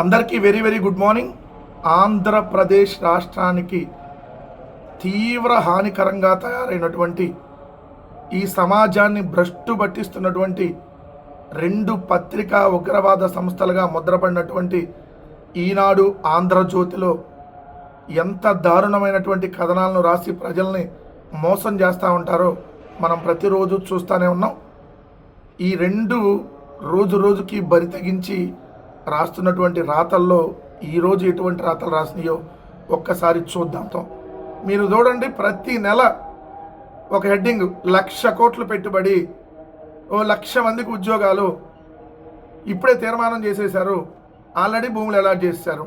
అందరికీ very very good morning. Andhra Pradesh రాష్ట్రానికి తీవ్ర హానికరంగా తయారైనటువంటి ఈ సమాజాన్ని భ్రష్టు పట్టిస్తున్నటువంటి రెండు పత్రికా ఉగ్రవాద సంస్థలుగా ముద్రపడినటువంటి ఈనాడు ఆంధ్రజ్యోతిలో ఎంత దారుణమైనటువంటి కథనాలను రాసి ప్రజల్ని మోసం చేస్తూ ఉంటారో మనం ప్రతిరోజు చూస్తూనే ఉన్నాం. ఈ రెండు రోజు రోజుకి బరి తెగించి రాస్తున్నటువంటి రాతల్లో ఈరోజు ఎటువంటి రాతలు రాసినాయో ఒక్కసారి చూద్దాంతో మీరు చూడండి ప్రతి నెల ఒక హెడ్డింగ్ లక్ష కోట్లు పెట్టుబడి ఓ లక్ష మందికి ఉద్యోగాలు ఇప్పుడే తీర్మానం చేసేశారు. ఆల్రెడీ భూములు అలాట్ చేశారు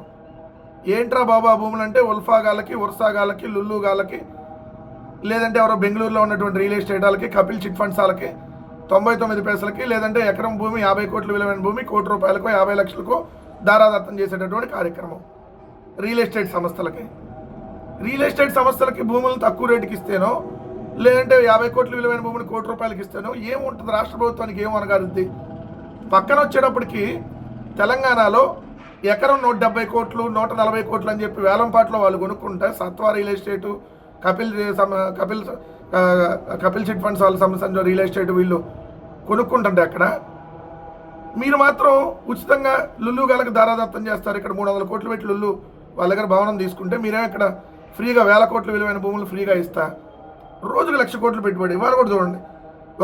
ఏంట్రా బాబా భూములు అంటే ఉల్ఫాగాలకి ఉర్సాగాలకి లుల్లుగాలకి లేదంటే ఎవరో బెంగళూరులో ఉన్నటువంటి రియల్ ఎస్టేట్ వాళ్ళకి కపిల్ చిట్ ఫండ్స్ వాళ్ళకి తొంభై తొమ్మిది పైసలకి లేదంటే ఎకరం భూమి యాభై కోట్ల విలువైన భూమి కోటి రూపాయలకు యాభై లక్షలకు దారాదత్తం చేసేటటువంటి కార్యక్రమం. రియల్ ఎస్టేట్ సంస్థలకి. రియల్ ఎస్టేట్ సంస్థలకి భూములను తక్కువ రేటుకి ఇస్తేనో లేదంటే యాభై కోట్ల విలువైన భూమిని కోటి రూపాయలకి ఇస్తేనో ఏముంటుంది? రాష్ట్ర ప్రభుత్వానికి ఏం అనగారుద్ది పక్కన వచ్చేటప్పటికి తెలంగాణలో ఎకరం నూట డెబ్బై కోట్లు నూట నలభై కోట్లు అని చెప్పి వేలంపాట్లో వాళ్ళు కొనుక్కుంటే Satva real estate Kapil Kapil Kapil chit funds వాళ్ళ సంబంధించిన రియల్ ఎస్టేట్ వీళ్ళు కొనుక్కుంటండి అక్కడ. మీరు మాత్రం ఉచితంగా లుల్లు గలకి దారాదత్తం చేస్తారు. ఇక్కడ మూడు వందల కోట్లు పెట్టి లుల్లు వాళ్ళ దగ్గర భవనం తీసుకుంటే మీరే ఇక్కడ ఫ్రీగా వేల కోట్ల విలువైన భూములు ఫ్రీగా ఇస్తా. రోజుకు లక్ష కోట్లు పెట్టుబడి. ఇవాళ కూడా చూడండి.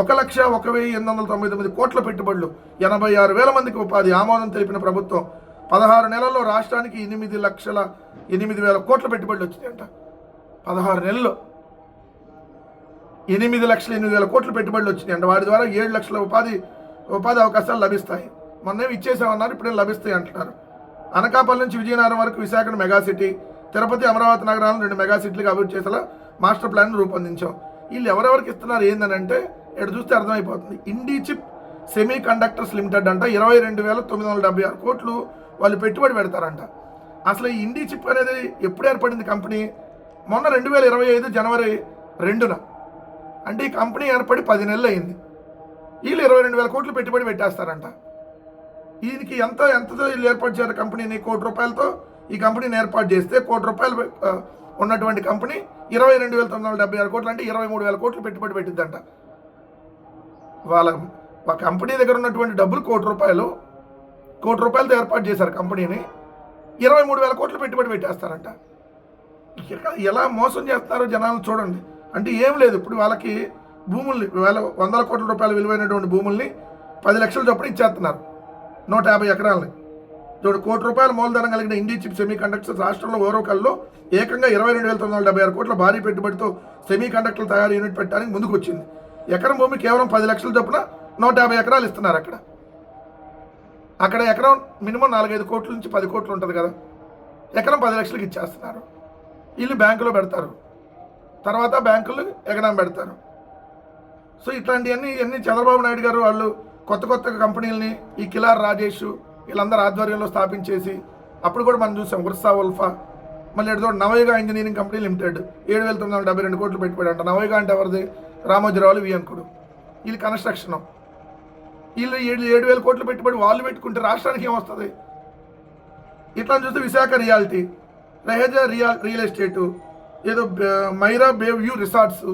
ఒక లక్ష ఒక వెయ్యి ఎనిమిది వందల తొంభై తొమ్మిది కోట్ల పెట్టుబడులు. ఎనభై ఆరు వేల మందికి ఉపాధి. ఆమోదం తెలిపిన ప్రభుత్వం పదహారు నెలల్లో రాష్ట్రానికి ఎనిమిది లక్షల ఎనిమిది వేల కోట్ల పెట్టుబడులు వచ్చినాయంట. పదహారు నెలల్లో. ఎనిమిది లక్షల ఎనిమిది వేల కోట్లు పెట్టుబడులు వచ్చినాయంట వాటి ద్వారా ఏడు లక్షల ఉపాధి ఉపాధి అవకాశాలు లభిస్తాయి. మొన్నేమి ఇచ్చేసామన్నారు ఇప్పుడే లభిస్తాయి అంటున్నారు. అనకాపల్లి నుంచి విజయనగరం వరకు విశాఖను మెగా సిటీ తిరుపతి అమరావతి నగరాలను రెండు మెగా సిటీలుగా అభివృద్ధి చేసేలా మాస్టర్ ప్లాన్ రూపొందించాం. వీళ్ళు ఎవరెవరికి ఇస్తున్నారు ఏందనంటే ఇక్కడ చూస్తే అర్థమైపోతుంది. ఇండి చిప్ సెమీ కండక్టర్స్ లిమిటెడ్ అంట. ఇరవై రెండు వేల తొమ్మిది వందల డెబ్బై ఆరు కోట్లు వాళ్ళు పెట్టుబడి పెడతారంట. అసలు ఈ ఇండీ చిప్ అనేది ఎప్పుడు ఏర్పడింది కంపెనీ? మొన్న రెండు వేల ఇరవై ఐదు జనవరి రెండున. అంటే ఈ కంపెనీ ఏర్పడి పది నెలలు అయింది వీళ్ళు ఇరవై రెండు వేల కోట్లు పెట్టుబడి పెట్టేస్తారంట. దీనికి ఎంత ఎంతతో వీళ్ళు ఏర్పాటు చేయాలి కంపెనీని? కోటి రూపాయలతో ఈ కంపెనీని ఏర్పాటు చేస్తే కోటి రూపాయలు ఉన్నటువంటి కంపెనీ ఇరవై రెండు వేల తొమ్మిది వందల డెబ్బై ఆరు కోట్లు అంటే ఇరవై మూడు వేల కోట్లు పెట్టుబడి పెట్టిద్దంట. వాళ్ళ కంపెనీ దగ్గర ఉన్నటువంటి డబ్బులు కోటి రూపాయలు కోటి రూపాయలతో ఏర్పాటు చేశారు కంపెనీని. ఇరవై మూడు వేల కోట్లు పెట్టుబడి పెట్టేస్తారంట. ఎలా మోసం చేస్తున్నారో జనాలను చూడండి. అంటే ఏం లేదు. ఇప్పుడు వాళ్ళకి భూముల్ని వేల వందల కోట్ల రూపాయలు విలువైనటువంటి భూముల్ని పది లక్షల చొప్పున ఇచ్చేస్తున్నారు. నూట యాభై ఎకరాలని. చూడు కోటి రూపాయల మూలధనం కలిగిన ఇండీ చిప్ సెమీ కండక్టర్స్ రాష్ట్రంలో ఓరోకల్లో ఏకంగా ఇరవై రెండు వేల తొమ్మిది వందల డెబ్బై ఆరు కోట్ల భారీ పెట్టుబడితో సెమీ కండక్టర్ల తయారీ యూనిట్ పెట్టడానికి ముందుకు వచ్చింది ఎకరం భూమి కేవలం పది లక్షల చొప్పున నూట యాభై ఎకరాలు ఇస్తున్నారు అక్కడ. అక్కడ ఎకరం మినిమం నాలుగైదు కోట్ల నుంచి పది కోట్లు ఉంటుంది కదా. ఎకరం పది లక్షలకు ఇచ్చేస్తున్నారు. వీళ్ళు బ్యాంకులో పెడతారు. తర్వాత బ్యాంకులు ఎగడం పెడతారు. సో ఇట్లాంటివన్నీ ఇవన్నీ చంద్రబాబు నాయుడు గారు వాళ్ళు కొత్త కొత్త కంపెనీలని ఈ కిలార్ రాజేష్ వీళ్ళందరూ ఆధ్వర్యంలో స్థాపించేసి అప్పుడు కూడా మనం చూసాం ఉర్సా ఉల్ఫా మళ్ళీ ఎడతో నవయుగ ఇంజనీరింగ్ కంపెనీ లిమిటెడ్ ఏడు వేల తొమ్మిది వందల డెబ్బై రెండు కోట్లు పెట్టుబడి అంట. నవయుగ అంటే ఎవరిది? రామోజీరావులు వియంకుడు వీళ్ళు కన్స్ట్రక్షన్. వీళ్ళు ఏడు ఏడు వేల కోట్లు పెట్టుబడి వాళ్ళు పెట్టుకుంటే రాష్ట్రానికి ఏమొస్తుంది ఇట్లా చూస్తే Visakha reality Raheja real real estate ఏదో బే- మైరా బే వ్యూ రిసార్ట్స్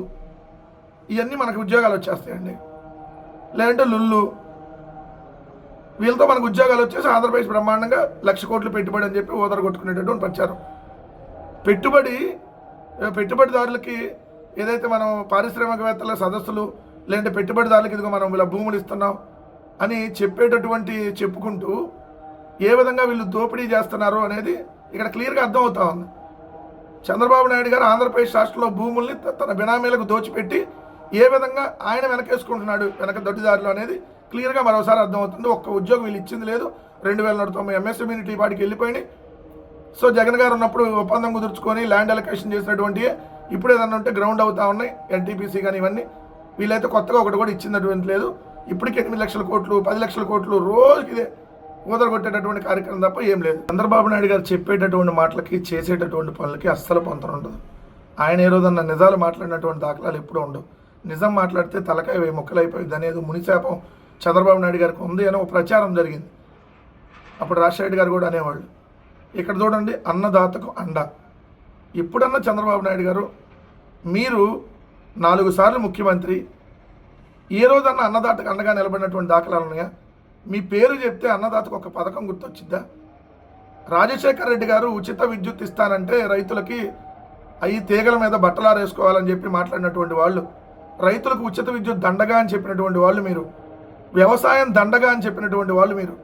ఇవన్నీ మనకు ఉద్యోగాలు వచ్చేస్తాయండి. లేదంటే లుల్లు. వీళ్ళతో మనకు ఉద్యోగాలు వచ్చేసి ఆంధ్రప్రదేశ్ బ్రహ్మాండంగా లక్ష కోట్లు పెట్టుబడి అని చెప్పి ఓదర కొట్టుకునేటటువంటి ప్రచారం. పెట్టుబడి పెట్టుబడిదారులకి ఏదైతే మనం పారిశ్రామికవేత్తల సదస్సులు లేదంటే పెట్టుబడిదారులకి ఇదిగో మనం ఇలా భూములు ఇస్తున్నాం అని చెప్పేటటువంటి చెప్పుకుంటూ ఏ విధంగా వీళ్ళు దోపిడీ చేస్తున్నారో అనేది ఇక్కడ క్లియర్గా అర్థమవుతా ఉంది. చంద్రబాబు నాయుడు గారు ఆంధ్రప్రదేశ్ రాష్ట్రంలో భూముల్ని తన బినామీలకు దోచిపెట్టి ఏ విధంగా ఆయన వెనకేసుకుంటున్నాడు వెనక దొడ్డిదారులు అనేది క్లియర్గా మరోసారి అర్థమవుతుంది. ఒక్క ఉద్యోగం వీళ్ళు ఇచ్చింది లేదు. రెండు వేల నూట తొంభై ఎంఎస్ఎమ్యూనిటీ వాటికి వెళ్ళిపోయినాయి. సో జగన్ గారు ఉన్నప్పుడు ఒప్పందం కుదుర్చుకొని ల్యాండ్ అలొకేషన్ చేసినటువంటి ఇప్పుడు ఏదన్నా ఉంటే గ్రౌండ్ అవుతా ఉన్నాయి. ఎన్టీపీసీ కానీ ఇవన్నీ. వీళ్ళైతే కొత్తగా ఒకటి కూడా ఇచ్చినటువంటి లేదు. ఇప్పటికి ఎనిమిది లక్షల కోట్లు పది లక్షల కోట్లు రోజుకి ఇదే కొట్టేటటువంటి కార్యక్రమం తప్ప ఏం లేదు. చంద్రబాబు నాయుడు గారు చెప్పేటటువంటి మాటలకి చేసేటటువంటి పనులకి అస్సలు పొంతన ఉండదు. ఆయన ఏ రోజన్నా నిజాలు మాట్లాడినటువంటి దాఖలాలు ఎప్పుడూ ఉండవు. నిజం మాట్లాడితే తలకాయ వేయి ముక్కలైపోయింది అనేది మునిశాపం చంద్రబాబు నాయుడు గారికి ఉంది అని ఒక ప్రచారం జరిగింది. అప్పుడు రాజశేఖర్ గారు కూడా అనేవాళ్ళు ఇక్కడ చూడండి అన్నదాతకు అండ. ఇప్పుడన్నా చంద్రబాబు నాయుడు గారు మీరు నాలుగు సార్లు ముఖ్యమంత్రి ఏ రోజన్నా అన్నదాతకు అండగా నిలబడినటువంటి దాఖలాలు ఉన్నాయా? మీ పేరు చెప్తే అన్నదాతకు ఒక పథకం గుర్తొచ్చిద్దా? రాజశేఖర్ రెడ్డి గారు ఉచిత విద్యుత్ ఇస్తానంటే రైతులకి అవి తీగల మీద బట్టలారేసుకోవాలని చెప్పి మాట్లాడినటువంటి వాళ్ళు రైతులకు ఉచిత విద్యుత్ దండగా అని చెప్పినటువంటి వాళ్ళు మీరు వ్యవసాయం దండగా అని చెప్పినటువంటి వాళ్ళు మీరు.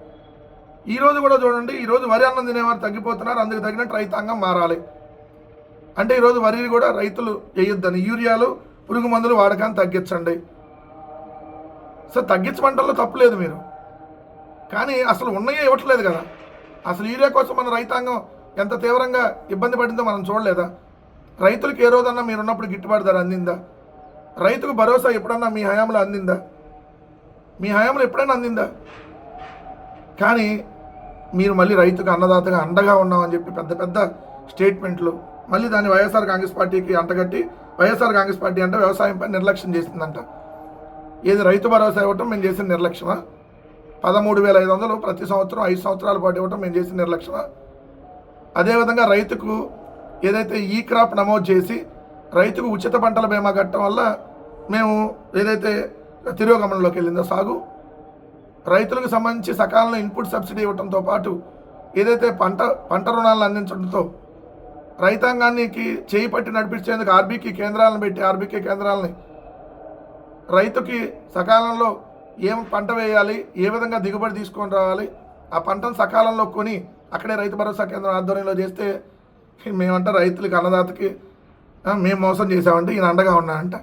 ఈరోజు కూడా చూడండి ఈరోజు వరి అన్నం తినేవారు తగ్గిపోతున్నారు అందుకు తగినట్టు రైతాంగం మారాలి. అంటే ఈరోజు వరిని కూడా రైతులు వేయొద్దని యూరియాలు పురుగు మందులు వాడకాన్ని తగ్గించండి. సో తగ్గించమంటల్లో తప్పులేదు మీరు. కానీ అసలు ఉన్నాయే ఇవ్వట్లేదు కదా? అసలు యూరియా కోసం మన రైతాంగం ఎంత తీవ్రంగా ఇబ్బంది పడిందో మనం చూడలేదా? రైతులకు ఏ రోజన్నా మీరు ఉన్నప్పుడు గిట్టుబాటు ధర అందిందా? రైతుకు భరోసా ఎప్పుడన్నా మీ హయాంలో అందిందా? మీ హయాంలో ఎప్పుడైనా అందిందా? కానీ మీరు మళ్ళీ రైతుకు అన్నదాతగా అండగా ఉన్నామని చెప్పి పెద్ద పెద్ద స్టేట్మెంట్లు మళ్ళీ దాన్ని వైఎస్ఆర్ కాంగ్రెస్ పార్టీకి అంటగట్టి వైఎస్ఆర్ కాంగ్రెస్ పార్టీ అంటే వ్యవసాయంపై నిర్లక్ష్యం చేసిందంట. ఏది రైతు భరోసా ఇవ్వటం మేము చేసిన నిర్లక్ష్యమా? పదమూడు వేల ఐదు వందలు ప్రతి సంవత్సరం ఐదు సంవత్సరాల పాటు ఇవ్వటం మేము చేసిన నిర్లక్ష్యం అదేవిధంగా రైతుకు ఏదైతే ఈ క్రాప్ నమోదు చేసి రైతుకు ఉచిత పంటల బీమా కట్టడం వల్ల మేము ఏదైతే తిరోగమనంలోకి వెళ్ళిందో సాగు రైతులకు సంబంధించి సకాలంలో ఇన్పుట్ సబ్సిడీ ఇవ్వడంతో పాటు ఏదైతే పంట పంట రుణాలను అందించడంతో రైతాంగానికి చేయి పట్టి నడిపించేందుకు ఆర్బీకి కేంద్రాలను పెట్టి ఆర్బీకే కేంద్రాలని రైతుకి సకాలంలో ఏం పంట వేయాలి ఏ విధంగా దిగుబడి తీసుకొని రావాలి ఆ పంటను సకాలంలో కొని అక్కడే రైతు భరోసా కేంద్రం ఆధ్వర్యంలో చేస్తే మేమంట రైతులకి అన్నదాతకి మేము మోసం చేసామంటే ఈయన అండగా ఉన్నారంట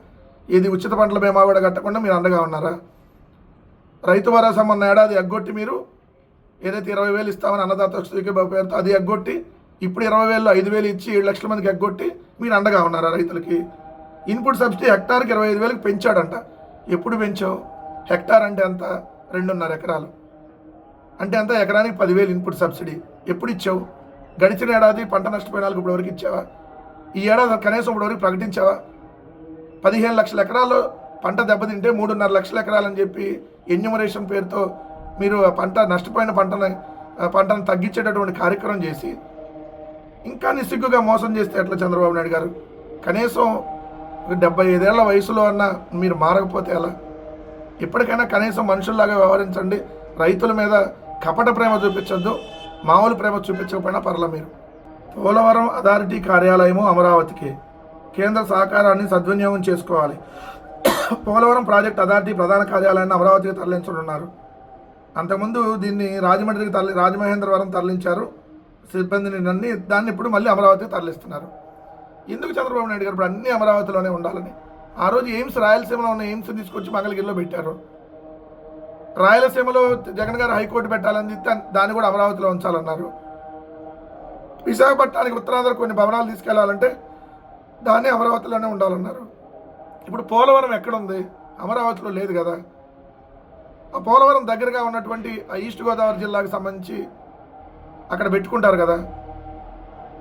ఇది ఉచిత పంటల బీమా కూడా కట్టకుండా మీరు అండగా ఉన్నారా? రైతు భరోసా మొన్న ఏడాది ఎగ్గొట్టి మీరు ఏదైతే ఇరవై వేలు ఇస్తామని అన్నదాత పేరుతో అది ఎగ్గొట్టి ఇప్పుడు ఇరవై వేలు ఐదు వేలు ఇచ్చి ఏడు లక్షల మందికి ఎగ్గొట్టి మీరు అండగా ఉన్నారా రైతులకి? ఇన్పుట్ సబ్సిడీ హెక్టార్కి ఇరవై ఐదు వేలకు పెంచాడంట. ఎప్పుడు పెంచావు? హెక్టార్ అంటే ఎంత? రెండున్నర ఎకరాలు. అంటే అంత ఎకరానికి పదివేలు ఇన్పుట్ సబ్సిడీ. ఎప్పుడు ఇచ్చావు? గడిచిన ఏడాది పంట నష్టపోయినాలకు ఇప్పుడు వరకు ఇచ్చావా? ఈ ఏడాది కనీసం ఇప్పుడు వరకు ప్రకటించావా? పదిహేను లక్షల ఎకరాల్లో పంట దెబ్బతింటే మూడున్నర లక్షల ఎకరాలని చెప్పి ఎన్యూమరేషన్ పేరుతో మీరు ఆ పంట నష్టపోయిన పంటను ఆ పంటను తగ్గించేటటువంటి కార్యక్రమం చేసి ఇంకా నిస్సిగ్గుగా మోసం చేస్తే ఎట్లా చంద్రబాబు నాయుడు గారు? కనీసం డెబ్బై ఐదేళ్ళ వయసులో అన్న మీరు మారకపోతే ఎలా? ఇప్పటికైనా కనీసం మనుషుల్లాగా వ్యవహరించండి. రైతుల మీద కపట ప్రేమ చూపించొద్దు. మామూలు ప్రేమ చూపించకపోయినా పర్ల మీరు. పోలవరం అథారిటీ కార్యాలయము అమరావతికి కేంద్ర సహకారాన్ని సద్వినియోగం చేసుకోవాలి. పోలవరం ప్రాజెక్ట్ అథారిటీ ప్రధాన కార్యాలయాన్ని అమరావతికి తరలించనున్నారు. అంతకుముందు దీన్ని రాజమండ్రికి తరలి రాజమహేంద్రవరం తరలించారు. సిబ్బందిని నన్ని దాన్ని ఇప్పుడు మళ్ళీ అమరావతికి తరలిస్తున్నారు. ఎందుకు చంద్రబాబు నాయుడు గారు ఇప్పుడు అన్ని అమరావతిలోనే ఉండాలని ఆ రోజు ఎయిమ్స్ రాయలసీమలో ఉన్న ఎయిమ్స్ తీసుకొచ్చి మంగళగిరిలో పెట్టారు. రాయలసీమలో జగన్ గారు హైకోర్టు పెట్టాలని దాన్ని కూడా అమరావతిలో ఉంచాలన్నారు. విశాఖపట్నానికి ఉత్తరాంధ్ర కొన్ని భవనాలు తీసుకెళ్ళాలంటే దాన్ని అమరావతిలోనే ఉండాలన్నారు. ఇప్పుడు పోలవరం ఎక్కడుంది? అమరావతిలో లేదు కదా. ఆ పోలవరం దగ్గరగా ఉన్నటువంటి ఆ ఈస్ట్ గోదావరి జిల్లాకు సంబంధించి అక్కడ పెట్టుకుంటారు కదా.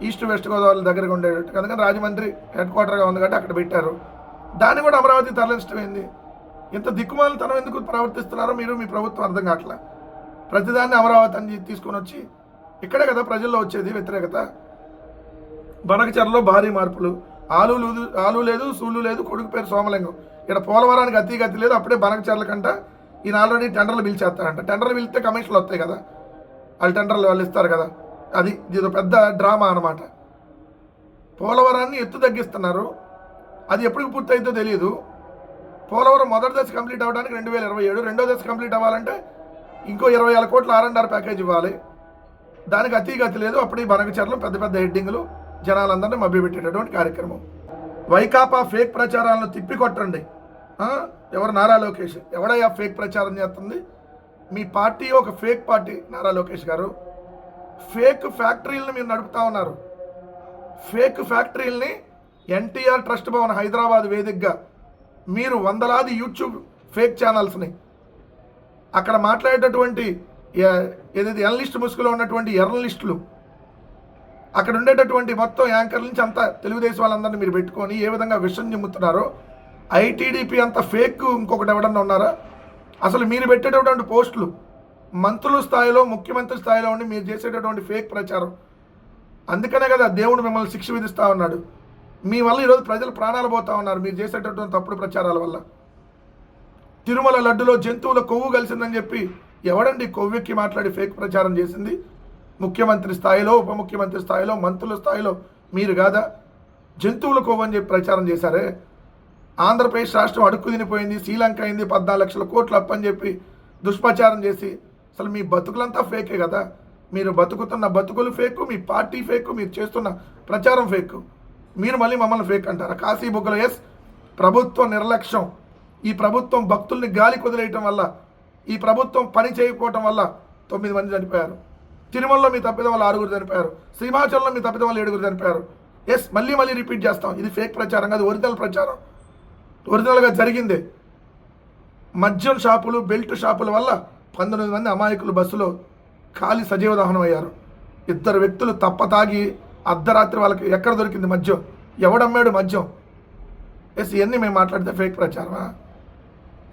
ఈస్ట్ వెస్ట్ గోదావరి దగ్గరగా ఉండేటట్టు. అందుకని రాజమండ్రి హెడ్ క్వార్టర్గా ఉంది కాబట్టి అక్కడ పెట్టారు. దాన్ని కూడా అమరావతి తరలించడం ఏంది ఇంత దిక్కుమాలతనం ఎందుకు ప్రవర్తిస్తున్నారో మీరు మీ ప్రభుత్వం అర్థం కావట్లే ప్రతిదాన్ని అమరావతి అని తీసుకొని వచ్చి ఇక్కడే కదా ప్రజల్లో వచ్చేది వ్యతిరేకత. బనకచర్లో భారీ మార్పులు. ఆలు లేదు ఆలు లేదు సూళ్ళు లేదు కొడుకు పేరు సోమలింగం. ఇక్కడ పోలవరానికి అతి గతి లేదు అప్పుడే బనకచర్ల కంట ఈయన ఆల్రెడీ టెండర్లు పిలిచేస్తారంట. టెండర్లు పిలిస్తే కమిషన్లు వస్తాయి కదా. వాళ్ళు టెండర్లు వాళ్ళు ఇస్తారు కదా. అది ఇది పెద్ద డ్రామా అన్నమాట. పోలవరాన్ని ఎత్తు తగ్గిస్తున్నారు. అది ఎప్పటికి పూర్తయితో తెలియదు పోలవరం మొదటి దశ కంప్లీట్ అవ్వడానికి రెండు వేల ఇరవై ఏడు రెండో దశ కంప్లీట్ అవ్వాలంటే ఇంకో ఇరవై ఆరు కోట్ల ఆర్ఎండ్ఆర్ ప్యాకేజ్ ఇవ్వాలి. దానికి అతి గతి లేదు. అప్పుడు ఈ బనకచర్లు పెద్ద పెద్ద హెడ్డింగ్లు జనాలందరినీ మభ్యపెట్టేటటువంటి కార్యక్రమం. వైకాపా ఫేక్ ప్రచారాలను తిప్పికొట్టండి. ఎవరు నారా లోకేష్? ఎవడయ్యా ఫేక్ ప్రచారం చేస్తుంది? మీ పార్టీ ఒక fake party Nara Lokesh garu. Fake ఫ్యాక్టరీలను మీరు నడుపుతా ఉన్నారు. ఫేక్ ఫ్యాక్టరీల్ని ఎన్టీఆర్ ట్రస్ట్ భవన్ హైదరాబాద్ వేదికగా మీరు వందలాది యూట్యూబ్ ఫేక్ ఛానల్స్ని అక్కడ మాట్లాడేటటువంటి ఏదైతే ఎనలిస్ట్ ముసుగులో ఉన్నటువంటి ఎర్నలిస్టులు అక్కడ ఉండేటటువంటి మొత్తం యాంకర్ నుంచి అంతా తెలుగుదేశం వాళ్ళందరినీ మీరు పెట్టుకొని ఏ విధంగా విషం చెమ్ముతున్నారో ఐటీడీపీ అంత ఫేక్ ఇంకొకటి ఎవడన్నా ఉన్నారా? అసలు మీరు పెట్టేటటువంటి పోస్టులు మంత్రుల స్థాయిలో ముఖ్యమంత్రి స్థాయిలో ఉండి మీరు చేసేటటువంటి ఫేక్ ప్రచారం. అందుకనే కదా దేవుడు మిమ్మల్ని శిక్ష విధిస్తా ఉన్నాడు. మీ వల్ల ఈరోజు ప్రజలు ప్రాణాలు పోతా ఉన్నారు. మీరు చేసేటటువంటి తప్పుడు ప్రచారాల వల్ల. తిరుమల లడ్డులో జంతువుల కొవ్వు కలిసిందని చెప్పి ఎవడండి కొవ్వెక్కి మాట్లాడి ఫేక్ ప్రచారం చేసింది? ముఖ్యమంత్రి స్థాయిలో ఉప ముఖ్యమంత్రి స్థాయిలో మంత్రుల స్థాయిలో మీరు కాదా? జంతువుల కొవ్వు అని చెప్పి ప్రచారం చేశారే? ఆంధ్రప్రదేశ్ రాష్ట్రం అడుక్కు తినిపోయింది శ్రీలంక అయింది పద్నాలుగు లక్షల కోట్లు అప్పని చెప్పి దుష్ప్రచారం చేసి అసలు మీ బతుకులంతా ఫేకే కదా? మీరు బతుకుతున్న బతుకులు ఫేకు మీ పార్టీ ఫేకు మీరు చేస్తున్న ప్రచారం ఫేకు. మీరు మళ్ళీ మమ్మల్ని ఫేక్ అంటారా? కాశీ బుగ్గల ఎస్ ప్రభుత్వ నిర్లక్ష్యం. ఈ ప్రభుత్వం భక్తుల్ని గాలి కుదిరేయటం వల్ల ఈ ప్రభుత్వం పని చేయకపోవటం వల్ల తొమ్మిది మంది చనిపోయారు. తిరుమలలో మీ తప్పిదం వల్ల ఆరుగురు చనిపోయారు. శ్రీమాచలంలో మీ తప్పిదం వల్ల ఏడుగురు చనిపోయారు. ఎస్ మళ్ళీ మళ్ళీ రిపీట్ చేస్తాం. ఇది ఫేక్ ప్రచారం కాదు ఒరిజినల్ ప్రచారం. ఒరిజినల్గా జరిగింది. మద్యం షాపులు బెల్ట్ షాపుల వల్ల పంతొమ్మిది మంది అమాయకులు బస్సులో ఖాళీ సజీవ దహనం అయ్యారు. ఇద్దరు వ్యక్తులు తప్ప తాగి అర్ధరాత్రి వాళ్ళకి ఎక్కడ దొరికింది మద్యం? ఎవడమ్మాడు మద్యం? ఎస్ ఇవన్నీ మేము మాట్లాడితే ఫేక్ ప్రచారమా?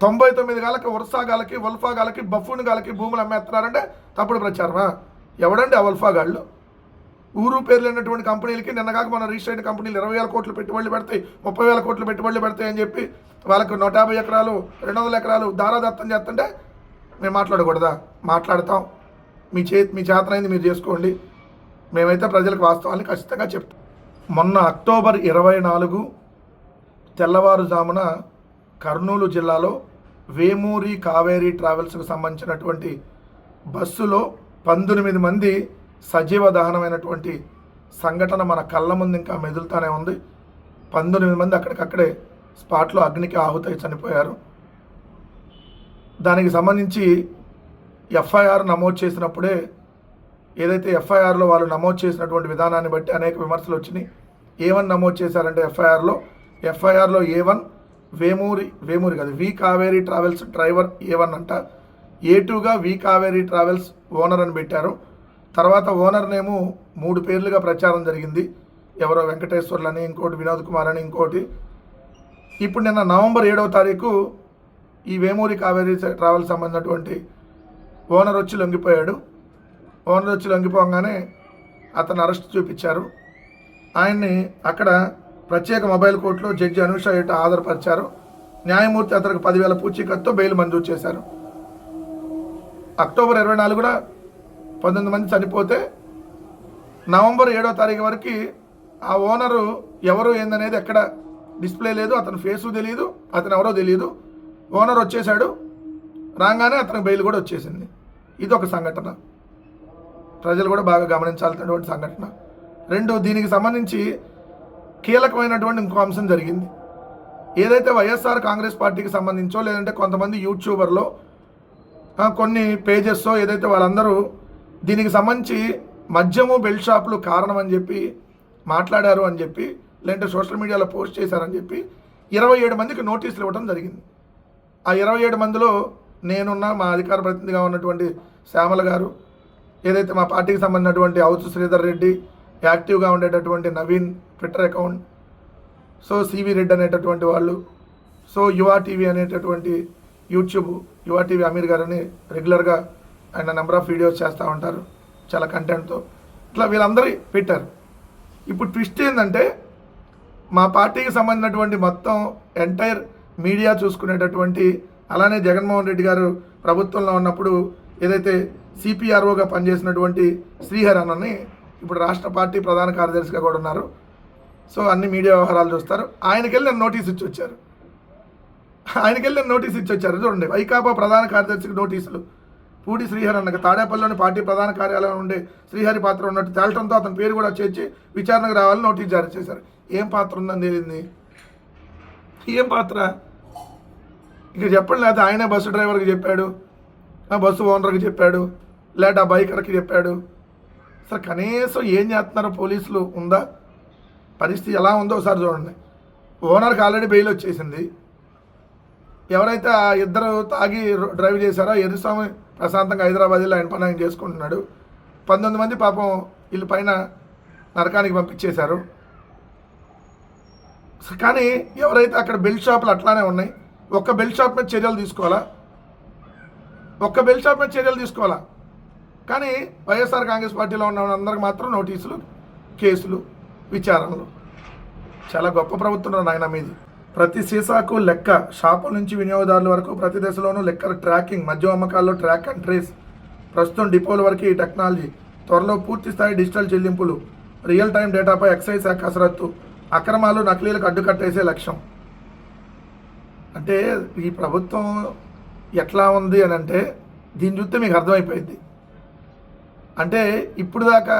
తొంభై తొమ్మిది గాలకి వర్సా గాలకి వల్ఫా గాలకి బఫూన్ గాలకి భూములు అమ్మేస్తున్నారంటే తప్పుడు ప్రచారమా? ఎవడండి ఆ వల్ఫా గాళ్ళు? ఊరు పేరు లేనటువంటి కంపెనీలకి నిన్నగాక మన రిజిస్టర్ అయిన కంపెనీలు ఇరవై వేల కోట్లు పెట్టుబడులు పెడతాయి ముప్పై వేల కోట్లు పెట్టుబడులు పెడతాయి అని చెప్పి వాళ్ళకు నూట యాభై ఎకరాలు రెండు వందల ఎకరాలు దారాదత్తం చేస్తుంటే మేము మాట్లాడకూడదా? మాట్లాడతాం. మీ చే మీ చేతనైంది మీరు చేసుకోండి. మేమైతే ప్రజలకు వాస్తవాన్ని ఖచ్చితంగా చెప్తాం మొన్న అక్టోబర్ ఇరవై నాలుగు తెల్లవారుజామున కర్నూలు జిల్లాలో వేమూరి కావేరీ ట్రావెల్స్కు సంబంధించినటువంటి బస్సులో పంతొమ్మిది మంది సజీవ దహనమైనటువంటి సంఘటన మన కళ్ళ ముందు ఇంకా మెదులుతానే ఉంది. పంతొమ్మిది మంది అక్కడికక్కడే స్పాట్లో అగ్నికి ఆహుతై చనిపోయారు. దానికి సంబంధించి ఎఫ్ఐఆర్ నమోదు చేసినప్పుడే ఏదైతే ఎఫ్ఐఆర్లో వాళ్ళు నమోదు చేసినటువంటి విధానాన్ని బట్టి అనేక విమర్శలు వచ్చినాయి. ఏ వన్ నమోదు చేశారంటే ఎఫ్ఐఆర్లో. ఎఫ్ఐఆర్లో ఏ వన్ వేమూరి వేమూరి కాదు V Kaveri travels driver A one అంట. ఏ టూగా వి కావేరీ ట్రావెల్స్ ఓనర్ అని పెట్టారు. తర్వాత ఓనర్ నేమో మూడు పేర్లుగా ప్రచారం జరిగింది. ఎవరో వెంకటేశ్వర్లు అని ఇంకోటి వినోద్ కుమార్ అని ఇంకోటి. ఇప్పుడు నిన్న నవంబర్ ఏడవ తారీఖు ఈ వేమూరి కావేరీ ట్రావెల్స్ సంబంధించినటువంటి ఓనర్ వచ్చి లొంగిపోయాడు. ఓనర్ వచ్చి లొంగిపోగానే అతను అరెస్ట్ చూపించారు. ఆయన్ని అక్కడ ప్రత్యేక మొబైల్ కోర్టులో జడ్జి అనుష ఎట ఆధారపరిచారు న్యాయమూర్తి అతనికి పదివేల పూచీకత్తో బెయిల్ మంజూరు చేశారు. అక్టోబర్ ఇరవై నాలుగున పంతొమ్మిది మంది చనిపోతే నవంబర్ ఏడో తారీఖు వరకు ఆ ఓనరు ఎవరు ఏందనేది ఎక్కడ డిస్ప్లే లేదు అతని ఫేసు తెలియదు అతను ఎవరో తెలియదు ఓనర్ వచ్చేసాడు రాగానే అతనికి బెయిల్ కూడా వచ్చేసింది. ఇది ఒక సంఘటన. ప్రజలు కూడా బాగా గమనించాల్సినటువంటి సంఘటన. రెండు దీనికి సంబంధించి కీలకమైనటువంటి ఇంకో అంశం జరిగింది. ఏదైతే వైఎస్ఆర్ కాంగ్రెస్ పార్టీకి సంబంధించో లేదంటే కొంతమంది యూట్యూబర్లో కొన్ని పేజెస్ ఏదైతే వాళ్ళందరూ దీనికి సంబంధించి మద్యము బెల్ట్ షాపులు కారణం అని చెప్పి మాట్లాడారు అని చెప్పి లేదంటే సోషల్ మీడియాలో పోస్ట్ చేశారని చెప్పి ఇరవై ఏడు మందికి నోటీసులు ఇవ్వడం జరిగింది. ఆ ఇరవై ఏడు మందిలో నేనున్న మా అధికార ప్రతినిధిగా ఉన్నటువంటి శ్యామల గారు ఏదైతే మా పార్టీకి సంబంధించినటువంటి అవుతు శ్రీధర్ రెడ్డి యాక్టివ్గా ఉండేటటువంటి Naveen Twitter account so C V Reddy అనేటటువంటి వాళ్ళు సో యువా టీవీ అనేటటువంటి యూట్యూబ్ యువా టీవీ అమీర్ గారని రెగ్యులర్గా ఆయన నెంబర్ ఆఫ్ వీడియోస్ చేస్తూ ఉంటారు చాలా కంటెంట్తో. ఇట్లా వీళ్ళందరూ పెట్టారు ఇప్పుడు ట్విస్ట్ ఏంటంటే మా పార్టీకి సంబంధించినటువంటి మొత్తం ఎంటైర్ మీడియా చూసుకునేటటువంటి అలానే జగన్మోహన్ రెడ్డి గారు ప్రభుత్వంలో ఉన్నప్పుడు ఏదైతే సిపిఆర్ఓగా పనిచేసినటువంటి శ్రీహర్ అన్నని ఇప్పుడు రాష్ట్ర పార్టీ ప్రధాన కార్యదర్శిగా కూడా ఉన్నారు. సో అన్ని మీడియా వ్యవహారాలు చూస్తారు. ఆయనకెళ్ళి నేను నోటీస్ ఇచ్చి వచ్చారు. ఆయనకెళ్ళి నేను నోటీస్ ఇచ్చి వచ్చారు. చూడండి వైకాపా ప్రధాన కార్యదర్శికి నోటీసులు. పూడి శ్రీహరి అన్నకు తాడేపల్లిలోని పార్టీ ప్రధాన కార్యాలయం ఉండే శ్రీహరి పాత్ర ఉన్నట్టు తేలటంతో అతని పేరు కూడా చేర్చి విచారణకు రావాలని నోటీస్ జారీ చేశారు. ఏం పాత్ర ఉందని తేలింది ఏం పాత్ర? ఇక చెప్పండి లేదా ఆయనే బస్సు డ్రైవర్కి చెప్పాడు ఆ బస్సు ఓనర్కి చెప్పాడు. లేదా ఆ బైకర్కి చెప్పాడు. అసలు కనీసం ఏం చేస్తున్నారు పోలీసులు? ఉందా? పరిస్థితి ఎలా ఉందో ఒకసారి చూడండి. ఓనర్కి ఆల్రెడీ బెయిల్ వచ్చేసింది. ఎవరైతే ఆ ఇద్దరు తాగి రో- డ్రైవ్ చేశారో ఎర్రస్వామి ప్రశాంతంగా హైదరాబాద్లో ఆయన పని ఆయన చేసుకుంటున్నాడు. పంతొమ్మిది మంది పాపం వీళ్ళ పైన నరకానికి పంపించేశారు. కానీ ఎవరైతే అక్కడ బెల్ట్ షాపులు అట్లానే ఉన్నాయి ఒక్క బెల్ట్ షాప్ మీద చర్యలు తీసుకోవాలా? ఒక్క బెల్ షాప్ మీద చర్యలు తీసుకోవాలా? కానీ వైఎస్ఆర్ కాంగ్రెస్ పార్టీలో ఉన్న అందరికి మాత్రం నోటీసులు కేసులు విచారణలు. చాలా గొప్ప ప్రభుత్వం నాయన మీది. ప్రతి సీసాకు లెక్క షాపుల నుంచి వినియోగదారుల వరకు ప్రతి దశలోనూ లెక్కల ట్రాకింగ్ మద్యం అమ్మకాల్లో ట్రాక్ అండ్ ట్రేస్. ప్రస్తుతం డిపోల వరకు ఈ టెక్నాలజీ. త్వరలో పూర్తి స్థాయి డిజిటల్ చెల్లింపులు. రియల్ టైం డేటాపై ఎక్సైజ్ శాఖ కసరత్తు. అక్రమాలు నకిలీలకు అడ్డుకట్టేసే లక్ష్యం. అంటే ఈ ప్రభుత్వం ఎట్లా ఉంది అని అంటే దీన్ని చూస్తే మీకు అర్థమైపోయింది అంటే ఇప్పుడు దాకా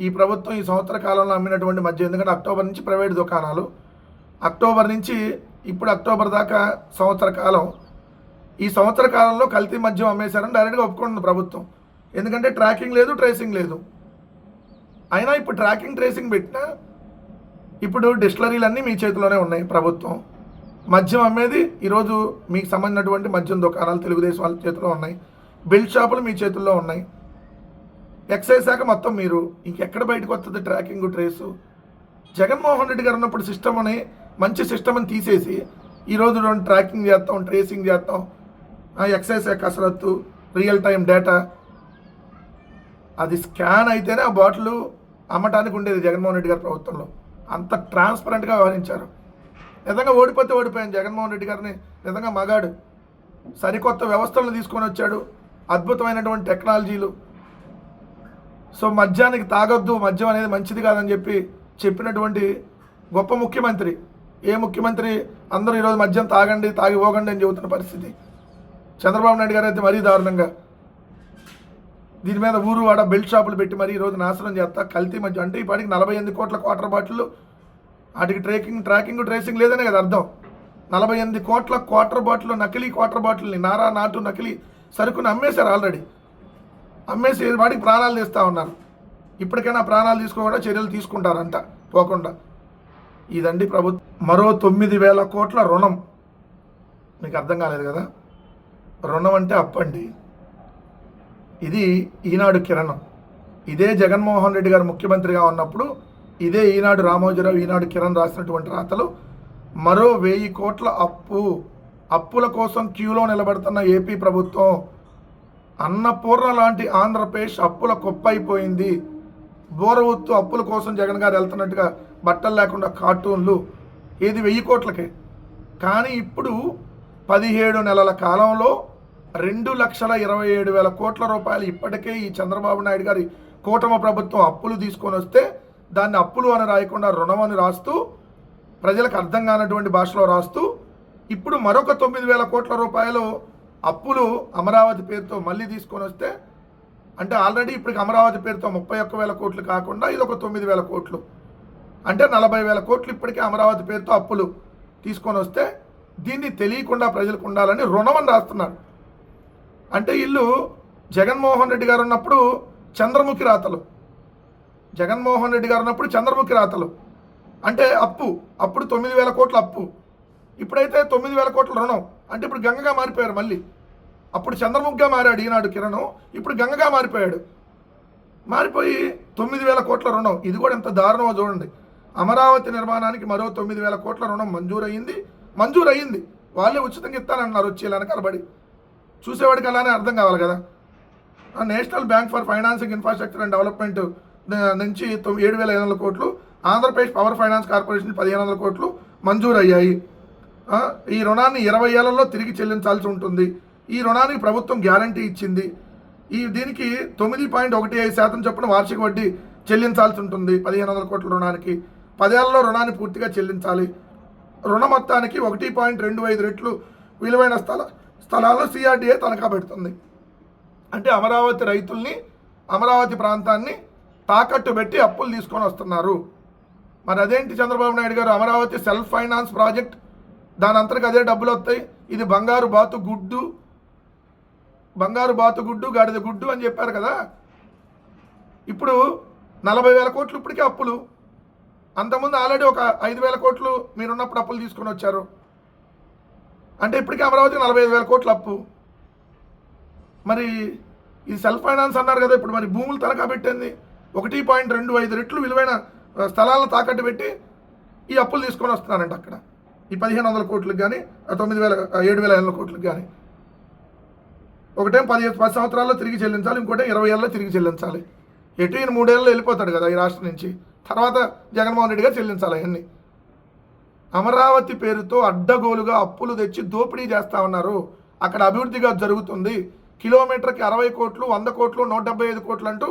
ఈ ప్రభుత్వం ఈ సంవత్సర కాలంలో అమ్మినటువంటి మద్యం ఎందుకంటే అక్టోబర్ నుంచి ప్రైవేట్ దుకాణాలు అక్టోబర్ నుంచి ఇప్పుడు అక్టోబర్ దాకా సంవత్సర కాలం. ఈ సంవత్సర కాలంలో కల్తీ మద్యం అమ్మేశారని డైరెక్ట్గా ఒప్పుకుంటుంది ప్రభుత్వం. ఎందుకంటే ట్రాకింగ్ లేదు ట్రేసింగ్ లేదు. అయినా ఇప్పుడు ట్రాకింగ్ ట్రేసింగ్ పెట్టినా ఇప్పుడు డిస్టిలరీలన్నీ మీ చేతిలోనే ఉన్నాయి ప్రభుత్వం. మద్యం అమ్మేది ఈరోజు మీకు సంబంధించినటువంటి మద్యం దుకాణాలు తెలుగుదేశం వాళ్ళ చేతిలో ఉన్నాయి. బిల్డ్ షాపులు మీ చేతుల్లో ఉన్నాయి. ఎక్సైజ్ శాఖ మొత్తం మీరు ఇంకెక్కడ బయటకు వస్తుంది ట్రాకింగ్ ట్రేసు? జగన్మోహన్ రెడ్డి గారు ఉన్నప్పుడు సిస్టమ్ అని మంచి సిస్టమ్ అని తీసేసి ఈరోజు రెండు ట్రాకింగ్ చేస్తాం ట్రేసింగ్ చేస్తాం. ఆ ఎక్సైజ్ శాఖ కసరత్తు రియల్ టైం డేటా అది స్కాన్ అయితేనే ఆ బాటిల్ అమ్మటానికి ఉండేది జగన్మోహన్ రెడ్డి గారి ప్రభుత్వంలో. అంత ట్రాన్స్పరెంట్గా వ్యవహరించారు. నిజంగా ఓడిపోతే ఓడిపోయాను జగన్మోహన్ రెడ్డి గారిని. నిజంగా మగాడు. సరికొత్త వ్యవస్థలను తీసుకొని వచ్చాడు. అద్భుతమైనటువంటి టెక్నాలజీలు సో మద్యానికి తాగొద్దు మద్యం అనేది మంచిది కాదని చెప్పి చెప్పినటువంటి గొప్ప ముఖ్యమంత్రి. ఏ ముఖ్యమంత్రి? అందరూ ఈరోజు మద్యం తాగండి తాగిపోకండి అని చెబుతున్న పరిస్థితి. చంద్రబాబు నాయుడు గారు అయితే మరీ దారుణంగా. దీని మీద ఊరు వాడ బెల్ట్ షాపులు పెట్టి మరీ ఈరోజు నాశనం చేస్తా. కల్తీ మధ్య అంటే ఇప్పటికి నలభై ఎనిమిది కోట్ల క్వార్టర్ బాటిల్. వాటికి ట్రేకింగ్ ట్రాకింగ్ ట్రేసింగ్ లేదనే కదా అర్థం. నలభై ఎనిమిది కోట్ల క్వార్టర్ బాటిల్ నకిలీ క్వార్టర్ బాటిల్ని నారా నాటు నకిలీ సరుకుని అమ్మేశారు ఆల్రెడీ. అమ్మేసి వాడికి ప్రాణాలు తీస్తూ ఉన్నారు. ఇప్పటికైనా ప్రాణాలు తీసుకోకుండా చర్యలు తీసుకుంటారంట పోకుండా. ఇదండి ప్రభుత్వం మరో తొమ్మిది వేల కోట్ల రుణం. మీకు అర్థం కాలేదు కదా? రుణం అంటే అప్పండి. ఇది ఈనాడు కిరణం. ఇదే జగన్మోహన్ రెడ్డి గారు ముఖ్యమంత్రిగా ఉన్నప్పుడు ఇదే ఈనాడు రామోజీరావు ఈనాడు కిరణ్ రాసినటువంటి రాతలు. మరో వెయ్యి కోట్ల అప్పు. అప్పుల కోసం క్యూలో నిలబడుతున్న ఏపీ ప్రభుత్వం అన్నపూర్ణ లాంటి ఆంధ్రప్రదేశ్ అప్పుల కుప్పైపోయింది. బోరవత్తు అప్పుల కోసం జగన్ గారు వెళ్తున్నట్టుగా బట్టలు లేకుండా కార్టూన్లు ఇది వెయ్యి కోట్లకే. కానీ ఇప్పుడు పదిహేడు నెలల కాలంలో రెండు లక్షల ఇరవై ఏడు వేల కోట్ల రూపాయలు ఇప్పటికే ఈ చంద్రబాబు నాయుడు గారి కూటమి ప్రభుత్వం అప్పులు తీసుకొని వస్తే దాన్ని అప్పులు అని రాయకుండా రుణం అని రాస్తూ ప్రజలకు అర్థం కానటువంటి భాషలో రాస్తూ ఇప్పుడు మరొక తొమ్మిది వేల కోట్ల రూపాయలు అప్పులు అమరావతి పేరుతో మళ్ళీ తీసుకొని వస్తే అంటే ఆల్రెడీ ఇప్పటికి అమరావతి పేరుతో ముప్పై ఒక్క వేల కోట్లు కాకుండా ఇది ఒక తొమ్మిది వేల కోట్లు. అంటే నలభై వేల కోట్లు ఇప్పటికే అమరావతి పేరుతో అప్పులు తీసుకొని వస్తే దీన్ని తెలియకుండా ప్రజలకు ఉండాలని రుణం అని రాస్తున్నారు. అంటే ఇల్లు జగన్మోహన్ రెడ్డి గారు ఉన్నప్పుడు చంద్రముఖి రాతలు. జగన్మోహన్ రెడ్డి గారు ఉన్నప్పుడు చంద్రముఖి రాతలు. అంటే అప్పు అప్పుడు తొమ్మిది వేల కోట్ల అప్పు. ఇప్పుడైతే తొమ్మిది వేల కోట్ల రుణం. అంటే ఇప్పుడు గంగగా మారిపోయారు మళ్ళీ. అప్పుడు చంద్రముఖిగా మారాడు ఈనాడు కిరణ్. ఇప్పుడు గంగగా మారిపోయాడు. మారిపోయి తొమ్మిది వేల కోట్ల రుణం. ఇది కూడా ఎంత దారుణమో చూడండి. అమరావతి నిర్మాణానికి మరో తొమ్మిది వేల కోట్ల రుణం మంజూరు మంజూరయ్యింది మంజూరు వాళ్ళే ఉచితంగా ఇస్తానన్నారు వచ్చి ఇలా వెనకాలబడి చూసేవాడికి అలానే అర్థం కావాలి కదా. ఆ national bank for financing infrastructure and development నుంచి ఏడు వేల ఐదు వందల కోట్లు. ఆంధ్రప్రదేశ్ పవర్ ఫైనాన్స్ కార్పొరేషన్ పదిహేను వందల కోట్లు మంజూరయ్యాయి. ఈ రుణాన్ని ఇరవై ఏళ్ళలో తిరిగి చెల్లించాల్సి ఉంటుంది. ఈ రుణానికి ప్రభుత్వం గ్యారంటీ ఇచ్చింది. ఈ దీనికి తొమ్మిది పాయింట్ ఒకటి ఐదు శాతం చొప్పున వార్షిక వడ్డీ చెల్లించాల్సి ఉంటుంది పదిహేను వందల కోట్ల రుణానికి. పదేళ్ళలో రుణాన్ని పూర్తిగా చెల్లించాలి. రుణ మొత్తానికి ఒకటి పాయింట్ రెండు ఐదు రెట్లు విలువైన స్థల స్థలాల్లో సిఆర్డీఏ తనఖా పెడుతుంది. అంటే అమరావతి రైతుల్ని అమరావతి ప్రాంతాన్ని తాకట్టు పెట్టి అప్పులు తీసుకొని వస్తున్నారు. మరి అదేంటి చంద్రబాబు నాయుడు గారు? అమరావతి సెల్ఫ్ ఫైనాన్స్ ప్రాజెక్ట్ దాని అంతరికి అదే డబ్బులు వస్తాయి. ఇది బంగారు బాతు గుడ్డు. బంగారు బాతు గుడ్డు గాడిద గుడ్డు అని చెప్పారు కదా. ఇప్పుడు నలభై వేల కోట్లు ఇప్పటికే అప్పులు. అంతకుముందు ఆల్రెడీ ఒక ఐదు వేల కోట్లు మీరున్నప్పుడు అప్పులు తీసుకొని వచ్చారు. అంటే ఇప్పటికే అమరావతి నలభై ఐదు వేల కోట్లు అప్పు. మరి ఇది సెల్ఫ్ ఫైనాన్స్ అన్నారు కదా ఇప్పుడు మరి భూములు తనఖా పెట్టింది. ఒకటి పాయింట్ రెండు ఐదు రెట్లు విలువైన స్థలాలను తాకట్టు పెట్టి ఈ అప్పులు తీసుకొని వస్తున్నారంట అక్కడ. ఈ పదిహేను వందల కోట్లకు కానీ తొమ్మిది వేల ఏడు వేల ఐదు వందల కోట్లకు కానీ ఒకటేం పది పది సంవత్సరాల్లో తిరిగి చెల్లించాలి ఇంకోటే ఇరవై ఏళ్ళలో తిరిగి చెల్లించాలి. ఎటు ఈయన మూడేళ్ళలో వెళ్ళిపోతాడు కదా ఈ రాష్ట్రం నుంచి. తర్వాత జగన్మోహన్ రెడ్డి గారు చెల్లించాలి అవన్నీ అమరావతి పేరుతో అడ్డగోలుగా అప్పులు తెచ్చి దోపిడీ చేస్తా ఉన్నారు. అక్కడ అభివృద్ధిగా జరుగుతుంది. కిలోమీటర్కి అరవై కోట్లు వంద కోట్లు నూట డెబ్బై ఐదు కోట్లు అంటూ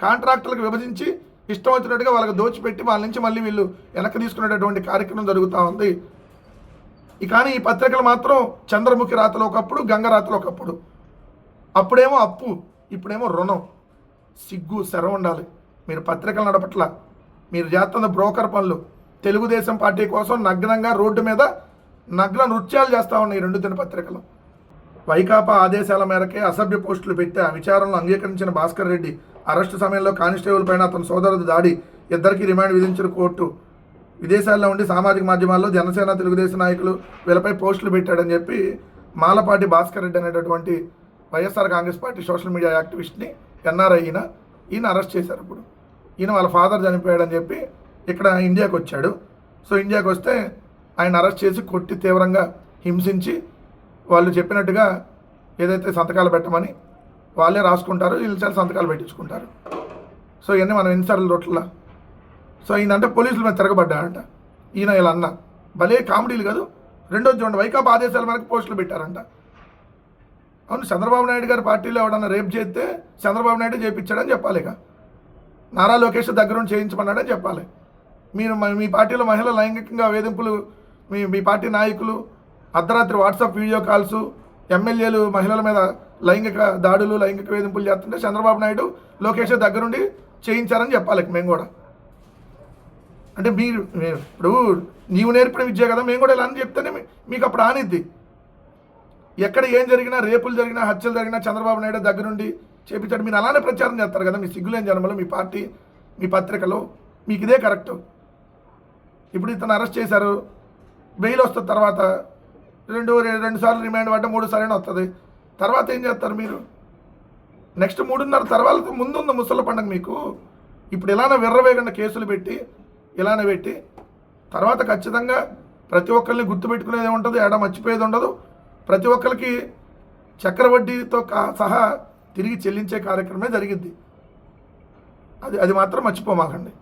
కాంట్రాక్టర్లకు విభజించి ఇష్టం వచ్చినట్టుగా వాళ్ళకి దోచిపెట్టి వాళ్ళ నుంచి మళ్ళీ వీళ్ళు వెనక్కి తీసుకునేటటువంటి కార్యక్రమం జరుగుతూ ఉంది. కానీ ఈ పత్రికలు మాత్రం చంద్రముఖి రాతలో ఒకప్పుడు గంగ రాతలో ఒకప్పుడు. అప్పుడేమో అప్పు ఇప్పుడేమో రుణం. సిగ్గు శర ఉండాలి. మీరు పత్రికలు నడపట్ల. మీరు చేస్తున్న బ్రోకర్ పనులు. తెలుగుదేశం పార్టీ కోసం నగ్నంగా రోడ్డు మీద నగ్న నృత్యాలు చేస్తూ ఉన్నాయి రెండు రెండు దినపత్రికలు వైకాపా ఆదేశాల మేరకే అసభ్య పోస్టులు పెట్టి ఆ విచారణలో అంగీకరించిన భాస్కర్ రెడ్డి అరెస్టు సమయంలో కానిస్టేబుల్ పైన అతని సోదరుడు దాడి ఇద్దరికి రిమాండ్ విధించిన కోర్టు విదేశాల్లో ఉండి సామాజిక మాధ్యమాల్లో జనసేన తెలుగుదేశం నాయకులు వీళ్ళపై పోస్టులు పెట్టాడని చెప్పి మాలపాటి భాస్కర్ రెడ్డి అనేటటువంటి YSR congress party social media యాక్టివిస్ట్ని NRI ఈయన ఈయన అరెస్ట్ చేశారు ఇప్పుడు. ఈయన వాళ్ళ ఫాదర్ చనిపోయాడని చెప్పి ఇక్కడ ఇండియాకి వచ్చాడు. సో ఇండియాకి వస్తే ఆయన అరెస్ట్ చేసి కొట్టి తీవ్రంగా హింసించి వాళ్ళు చెప్పినట్టుగా ఏదైతే సంతకాలు పెట్టమని వాళ్ళే రాసుకుంటారు వీళ్ళు చాలా సంతకాలు పెట్టించుకుంటారు. సో ఇవన్నీ మనం ఎన్నిసార్లు రొట్ల. సో ఈయన అంటే పోలీసుల మీద తిరగబడ్డాడంట. ఈయన ఇలా అన్న. భలే కామెడీలు కాదు? రెండోది చూడండి వైకాపా ఆదేశాల మేరకు పోస్టులు పెట్టారంట. అవును చంద్రబాబు నాయుడు గారి పార్టీలో ఎవడన్నా రేపు చేస్తే చంద్రబాబు నాయుడు చేయించాడని చెప్పాలి ఇక నారా లోకేష్ దగ్గరుండి చేయించమన్నాడని చెప్పాలి. మీరు మీ పార్టీలో మహిళ లైంగికంగా వేధింపులు మీ మీ పార్టీ నాయకులు అర్ధరాత్రి వాట్సాప్ వీడియో కాల్స్ ఎమ్మెల్యేలు మహిళల మీద లైంగిక దాడులు లైంగిక వేధింపులు చేస్తుంటే చంద్రబాబు నాయుడు లోకేష్ దగ్గరుండి చేయించారని చెప్పాలి మేము కూడా. అంటే మీరు ఇప్పుడు నీవు నేర్పిన విద్య కదా మేము కూడా ఇలా అని చెప్తేనే మీకు అప్పుడు ఆనిద్ది. ఎక్కడ ఏం జరిగినా రేపులు జరిగినా హత్యలు జరిగినా చంద్రబాబు నాయుడు దగ్గరుండి చేపించాడు మీరు అలానే ప్రచారం చేస్తారు కదా మీ సిగ్గులేని జన్మలో మీ పార్టీ మీ పత్రికలో మీకు ఇదే కరెక్ట్. ఇప్పుడు ఇతను అరెస్ట్ చేశారు బెయిల్ వస్తుంది తర్వాత రెండు రెండు సార్లు రిమాండ్ పడ్డ మూడు సార్లు వస్తుంది. తర్వాత ఏం చేస్తారు మీరు? నెక్స్ట్ మూడున్నర తర్వాత ముందు ఉంది ముసలి పండుగ మీకు. ఇప్పుడు ఇలానే విర్రవేగండ కేసులు పెట్టి ఇలానే పెట్టి తర్వాత ఖచ్చితంగా ప్రతి ఒక్కరిని గుర్తుపెట్టుకునేది ఉంటుంది ఎడ మర్చిపోయేది ఉండదు. ప్రతి ఒక్కరికి చక్రవడ్డీతో కా సహా తిరిగి చెల్లించే కార్యక్రమే జరిగింది అది అది మాత్రం మర్చిపోమాకండి.